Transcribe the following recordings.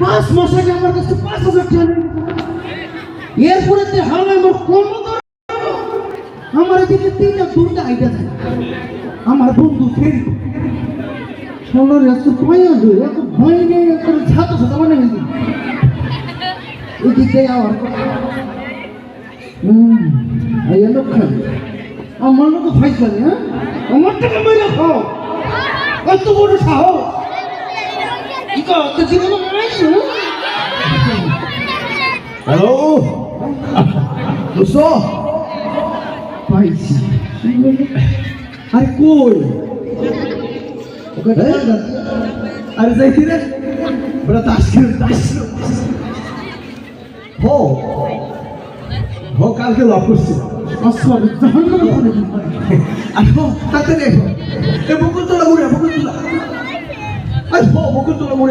পাঁচ মাস আমার কাছে পাঁচ হাজার টাকা এরপরে তে হালে আমার কোনো আমার এদিকে থাকে আমার বন্ধু এত ভয় আছে এত ভয় নেই, এত ছাত্র ছাত্র মানে এদিকে আবার হুম এই আমার লোক ফাইট করে হ্যাঁ? আমার টাকা মেরে খাও। এত বড় সাহস কি কর তো জীবনে মারাইছো হ্যালো দোস্ত পাইছি আরে কই ওকে হ্যাঁ? আরে যাইতি রে বড় তাস খেল তাস হো হো কালকে লক করছি আসলে জাহান্নামে পড়ে দিন আর হো তাতে রে এ বকুল তোলা মুড়ে বকুল তোলা আরে হো বকুল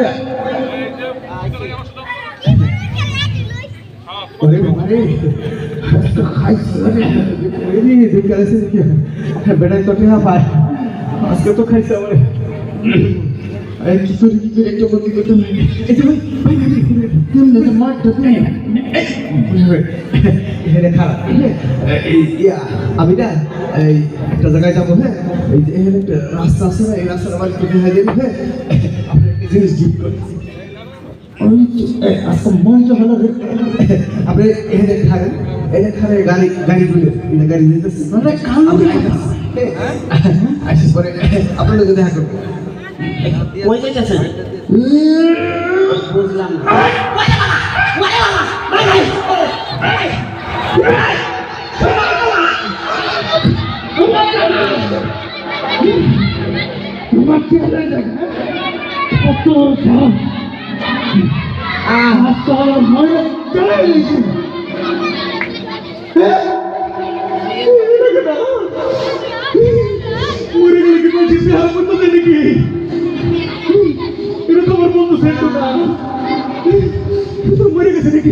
ওরে বাবা তো খাইছ। আমারে। এই আমি না, এই একটা জায়গায় যাব হ্যাঁ। এই যে একটা রাস্তা আছে না এই রাস্তার আমার হ্যাঁ। জিনিস গিফট করতেছি ওই তো এ, আচ্ছা মঞ্চ হলো রে আপনি এখানে খাবেন এখানে খাবে গাড়ি গাড়ি গুলো গাড়ি দিতেছি মানে আসিস পরে আপনার দেখা করব কই যাইতেছেন বুঝলাম তোমার কি হলো জায়গা এটা তো আমার বন্ধু সেন্ট না মরে গেছে নাকি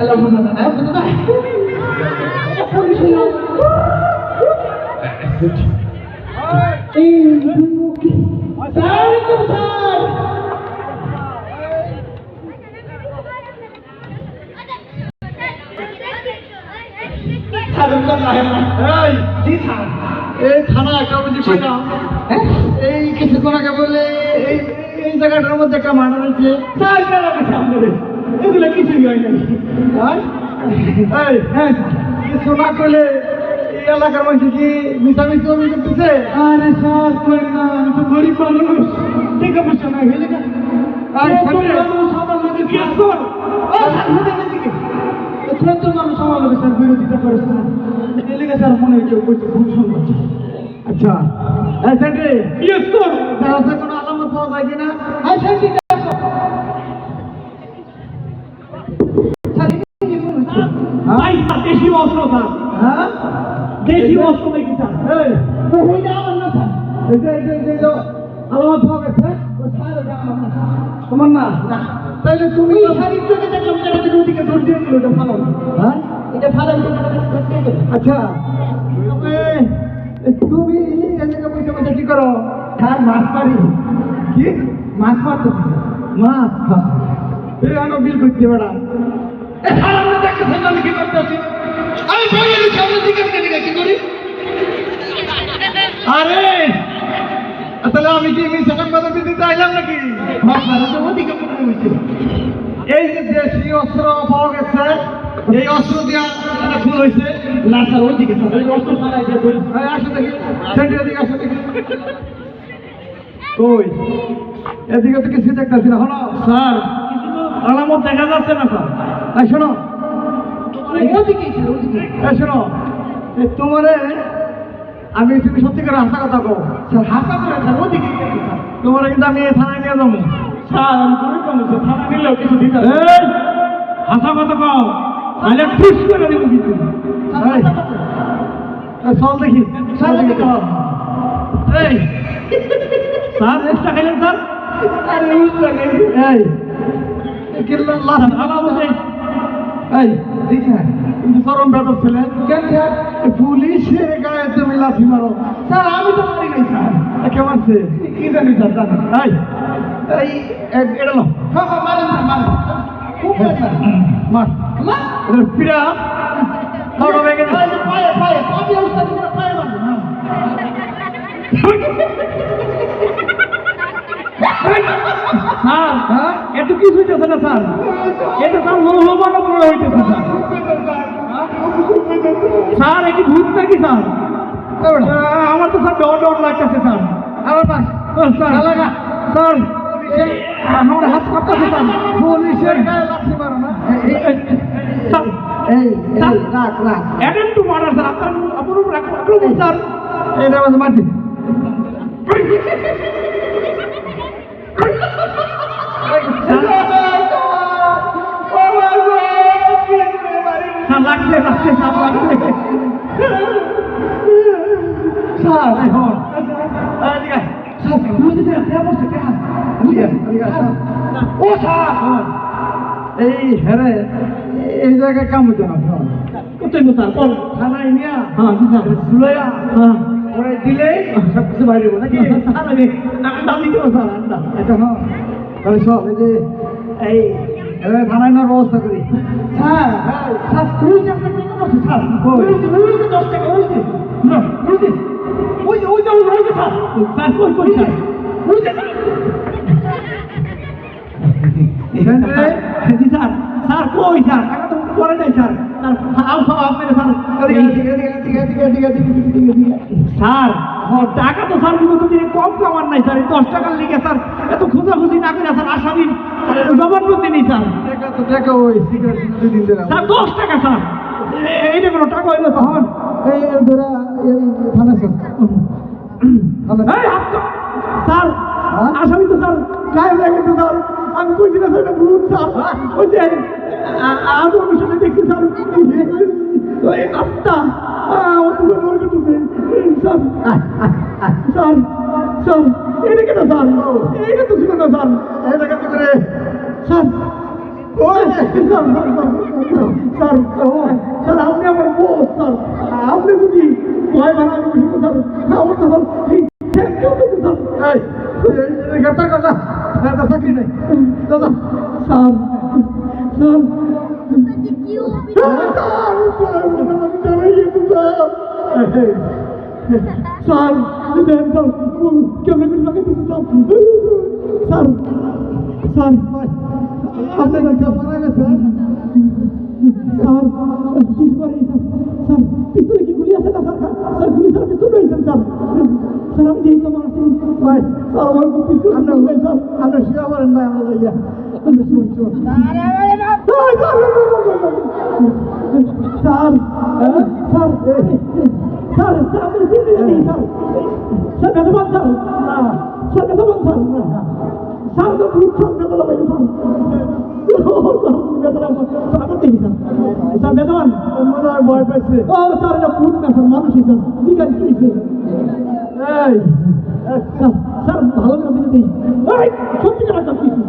সব মনে হাত পুলিশ হয়ে পড়ছে এই থানা একটা বুঝি পাইলাম এই কিছুক্ষণ আগে বলে এই জায়গাটার মধ্যে একটা মার্ডার হয়েছে এগুলো কিছুই হয় না এই হ্যাঁ। কিছু না করলে এই এলাকার মানুষ কি মিশামিশি অভিযোগ দিচ্ছে আরে স্যার করি না আমি তো গরিব মানুষ। টাকা পয়সা নাই হইলে আর সামনে সবার কি আসো ছোট মানুষ আমার স্যার বিরোধিতা করেছে না এলাকা স্যার মনে হয় কেউ বলছে ভুল শুনলাম আচ্ছা। ইয়েস স্যার তার? কোনো আলামত পাওয়া যায় কিনা? সেন্ট্রি দেশি অস্ত্র স্যার হ্যাঁ? দেশি অস্ত্র নাকি স্যার এই তো হইটা আমার না স্যার। এই যে এই যে এই যে আলামত পাওয়া গেছে ওই স্যার ওটা আমার না। তোমার না? তাহলে তুমি শাড়ির চোখে দেখলাম তুমি ওদিকে দৌড় দিয়ে দিল ওটা ভালো। হ্যাঁ? এটা ভালো আচ্ছা। তুমি এ জায়গায় বসে বসে কি করো? হ্যাঁ মাছ পারি কি? মাছ মারতে মাছ এই আনো বিল করতে বেড়া এ সামনে দেখতেছেন না কি করতেছি আমি বলে দিচ্ছি সামনে দিকে দিকে কি করি আরে! তাহলে আমি কি মিশা সংবাদের ভিত্তিতে আইলাম নাকি? এই যে দেশি অস্ত্র পাওয়া গেছে এই অস্ত্র দিয়া খুন হয়েছে। আসো দেখি সেন্টারের দিকে আসো দেখি। কই? এদিকে তো কিছু দেখতেছি না। হলো স্যার আলামত দেখা যাচ্ছে না স্যার। এই শোনো। শোনো তোমারে আমি তুমি সত্যি করে হাসা কথা কো স্যার হাসা করে স্যার ওদিকে তোমারে কিন্তু আমি থানায় নিয়ে যাব। স্যার আমি করে কম থানা নিলেও কিছু দিতে হাসা কথা কও তাহলে টুস করে দিব কিন্তু। চল দেখি চল দেখি। এই স্যার এক্সট্রা খাইলেন স্যার? আরে। এই কিল্লা এই দেখি কিন্তু চরম বেদর ছেলে কেন স্যার পুলিশের গায়ে তুমি লাথি মারো? স্যার আমি তো মারি নাই স্যার। এ কে কি জানি স্যার জানো। এই এই এটা লো হ্যাঁ হ্যাঁ মারেন স্যার মারেন। খুব মার। মার। পিড়া হাওড়া ভেঙে দে পায়ে পায়ে পায়ে উঠতে পায়ে মারবে স্যার এত কিছু হইতেছে না স্যার। এটা স্যার লোহমান করে হইতেছে স্যার। স্যার এটি ভূত নাকি স্যার? আমার তো স্যার ডর ডর লাগতেছে স্যার। আমার পাশ স্যার লাগা স্যার আমার হাত কাঁপতেছে স্যার। পুলিশের গায়ে লাথি মারো না। এই রাখ রাখ। Attempt to murder sir. আপনার আপনার উপর আক্রমণ স্যার। এই মাঝে মারছি। ও স্যার। এই হেরে এই জায়গায় কাম হইতো না। কোথায় স্যার বল। থানায় নিয়া হ্যাঁ সুলাইয়া হ্যাঁ। ওরে দিলেই সব কিছু বাইরে নাকি? স্যার আমি আন্ডা দিতে স্যার আন্ডা এটা হ্যাঁ তাহলে সব এই যে এই এবার থানায় নেওয়ার ব্যবস্থা করি। স্যার স্যার পুলিশ আপনার কত বলছে স্যার। পুলিশ দশ টাকা হয়েছে না পুলিশ ওই যে ওই যে ওই যে, ওই যে স্যার। স্যার কই কই স্যার? ওই যে জি স্যার স্যার কই স্যার টাকা তো পরে নাই স্যার স্যার আও সব আপনি স্যার স্যার টাকা তো স্যার কিন্তু তুমি কম কামার নাই স্যার দশ টাকার লিগে স্যার এত খোঁজাখুঁজি না করে স্যার আসামি জবানবন্দি নেই স্যার টাকা তো টাকা ওই সিগারেট স্যার দশ টাকা স্যার এইটা কোনো টাকা হইল তখন এই ধরা এই থানা স্যার স্যার আসামি তো স্যার গায়ে স্যার। আমি কইছি না এটা ভূত ওই যে আজ অনুষ্ঠানে দেখছি স্যার ওই আত্মা আমার তো মনে করতেছে স্যার স্যার স্যার এটা কেন স্যার এটা তো ছিল না স্যার এই টাকা তো করে স্যার আপনি আমার বস স্যার আপনি যদি ভয় বানানো স্যার আমার তো sir Tamam. Sağ ol. Sağ ol. Sağ ol. Bir tane yedim sağ ol. Sağ ol. Neden sağ ol. Gömleğimi sana getirdim sağ ol. Sağ ol. Sağ ol. Aferin kafanayla sen. Sağ ol. Git var ya. Sağ ol. Bir sonraki biasa tak sakan. Saya tulis saya itu dari jam jam. Saya dia itu masih baik. Kalau orang kopi itu anda baik sah. Anda siapa orang baik anda ya. Anda suci. Sar, sar, sar, sar, sini sini sar. Saya kata bang sar. Saya kata bang sar. Sar tu bukan sar, kalau baik sar. Sir বেতন ঠিক আছে কি এই sir ভালো করে দিতে সত্যি টাকা কিছু